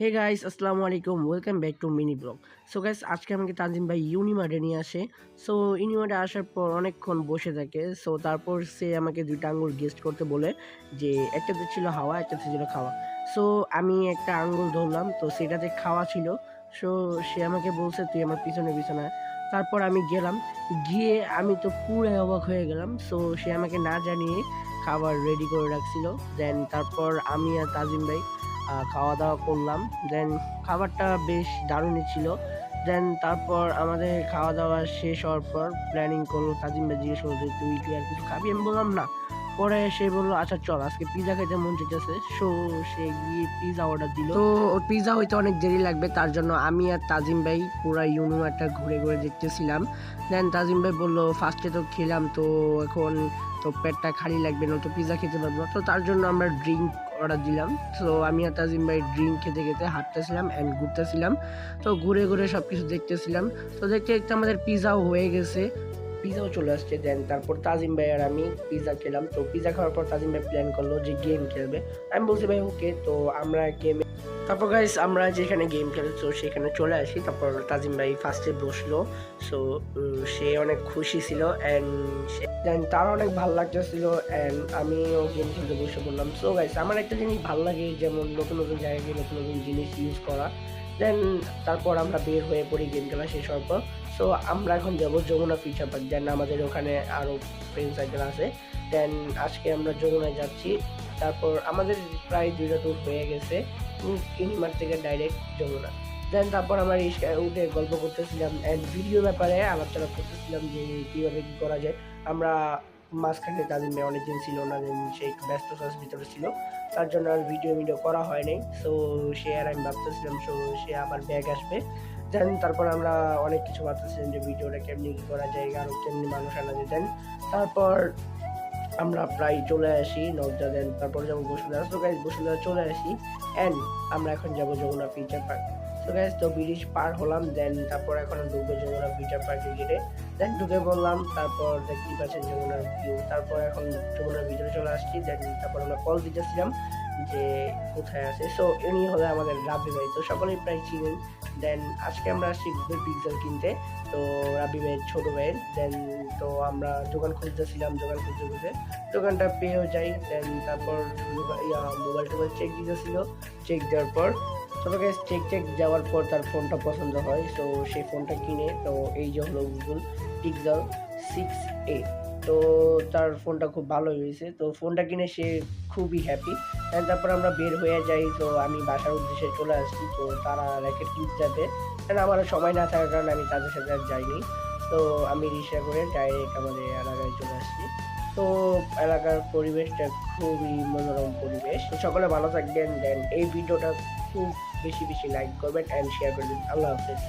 হে guys আসসালামু আলাইকুম welcome back to mini blog so guys আজকে আমাকে তানজিম ভাই ইউনিমার্টে নিয়ে আসে। সো ইউনিমার্টে আসার পর অনেকক্ষণ বসে থাকে। সো তারপর সে আমাকে দুইটা আঙ্গুল গেস্ট করতে বলে যে, একটাতে ছিল হাওয়া, একটাতে ছিল খাওয়া। সো আমি একটা আঙ্গুল ধরলাম, তো সেটাতে খাওয়া ছিল। সো সে আমাকে বলছে, তুই আমার পিছনে পিছনে তারপর আমি গেলাম। গিয়ে আমি তো পুরো অবাক হয়ে গেলাম। সো সে আমাকে না জানিয়ে খাবার রেডি করে রাখছিল। দেন তারপর আমি আর তাজিম ভাই খাওয়া দাওয়া করলাম। দেন খাবারটা বেশ দারুণই ছিল। দেন তারপর আমাদের খাওয়া দাওয়া শেষ হওয়ার পর প্ল্যানিং করল তাজিম ভাই জিজ্ঞেস করল তুই কি আর কিছু খাবি? আমি বললাম, না। পরে সে বলল আচ্ছা চল, আজকে পিজা খেতে মন চাইতেছে। সো সে গিয়ে পিজা অর্ডার দিল। তো পিজা হইতে অনেক দেরি লাগবে, তার জন্য আমি আর তাজিম ভাই পুরা ইউনিভার্সটা ঘুরে ঘুরে দেখতেছিলাম। দেন তাজিম ভাই বলল ফার্স্টে তো খেলাম, তো এখন তো পেটটা খালি লাগবে না তো পিজা খেতে পারব তো তার জন্য আমরা ড্রিঙ্ক অর্ডার দিলাম। তো আমি আর তাজিম ভাই ড্রিঙ্ক খেতে খেতে হাঁটতেছিলাম অ্যান্ড ঘুরতেছিলাম। তো ঘুরে ঘুরে সব কিছু দেখতেছিলাম। তো দেখতে দেখতে আমাদের পিজাও হয়ে গেছে। পিজাও চলে আসছে দেন তারপর তাজিম ভাই আর আমি পিজা খেলাম। তো পিজা খাওয়ার পর তাজিম ভাই প্ল্যান করল যে গেম খেলবে। আমি বলছি, ভাই ওকে তো আমরা গেমে তারপর গাইস আমরা যেখানে গেম খেলছো সেখানে চলে আসি। তারপর তাজিম ভাই ফার্স্টে বসল। সো সে অনেক খুশি ছিল অ্যান্ড দেন তার অনেক ভালো লাগতেছিল অ্যান্ড আমিও গেম খেলতে বসে বললাম সো গাইস আমার একটা জিনিস ভালো লাগে, যেমন নতুন নতুন জায়গায় গিয়ে নতুন নতুন জিনিস ইউজ করা। দেন তারপর আমরা বের হয়ে পড়ি গেম খেলা শেষ হওয়ার পর। সো আমরা এখন যাব যমুনা ফিচার পার্ক। দেন আমাদের ওখানে আরও ফ্রেন্ড সার্কেল আছে। দেন আজকে আমরা যমুনায় যাচ্ছি। তারপর আমাদের প্রায় দুইটা ট্যুর হয়ে গেছে। ইনিমার থেকে ডাইরেক্ট যমুনা। দেন তারপর আমরা উঠে গল্প করতেছিলাম অ্যান্ড ভিডিও ব্যাপারে আলোচনা করতেছিলাম যে কীভাবে কী করা যায়। আমরা মাঝখানে তাদের মেয়ে অনেকদিন ছিল না দেন সে একটু ব্যস্ততার ভিতরে ছিল। তার জন্য আর ভিডিও ভিডিও করা হয় নাই। সো সে আর আমি ভাবতেছিলাম সো সে আবার ব্যাগ আসবে। দেন তারপর আমরা অনেক কিছু ভাবতেছিলাম যে ভিডিওটা কেমনি করা যায় আরও কেমনি মানুষ আনা যায়। দেন তারপর আমরা প্রায় চলে আসি নবজা দেন তারপরে যাব বসুন্ধরা। তো গাইজ বসুন্ধরা চলে আসি অ্যান্ড আমরা এখন যাব যমুনা ফিচার পার্ক তো গাইজ তো ব্রিজ পার হলাম দেন তারপর এখন ঢুকবো যমুনা ফিচার পার্কে গেটে দেন ঢুকে বললাম তারপর দেখতে পাচ্ছেন যমুনার ভিউ তারপর এখন যমুনার ভিতরে চলে আসছি দেন তারপর আমরা কল দিতেছিলাম। যে কোথায় আছে। সো ইনি হলো আমাদের রাবি ভাই। তো সকলেই প্রায় চিনেন। দেন আজকে আমরা আসছি গুগল পিক্সেল কিনতে। তো রাবি ভাইয়ের ছোটো ভাইয়ের। দেন তো আমরা দোকান খুঁজতেছিলাম, দোকান খুঁজতে খুঁজতে। দোকানটা পেয়েও যাই। দেন তারপর মোবাইল টোবাইল চেক দিতেছিল। চেক দেওয়ার পর তবে গ্যাস চেক চেক যাওয়ার পর তার ফোনটা পছন্দ হয়। তো সেই ফোনটা কিনে। তো এই যে হলো গুগল পিক্সেল সিক্স এ তো তার ফোনটা খুব ভালো হয়েছে। তো ফোনটা কিনে সে খুবই হ্যাপি অ্যান্ড তারপর আমরা বের হয়ে যাই, তো আমি বাসার উদ্দেশ্যে চলে আসছি, তো তারা র্যাকেট কিনতে যাবে কারণ আমার সময় না থাকার কারণে আমি তাদের সাথে আর যাইনি। তো আমি রিক্সা করে ডাইরেক্ট আমাদের এলাকায় চলে আসছি। তো এলাকার পরিবেশটা খুবই মনোরম পরিবেশ। সকলে ভালো থাকবেন। দেন এই ভিডিওটা খুব বেশি বেশি লাইক করবেন অ্যান্ড শেয়ার করবেন। আল্লাহ হাফেজ।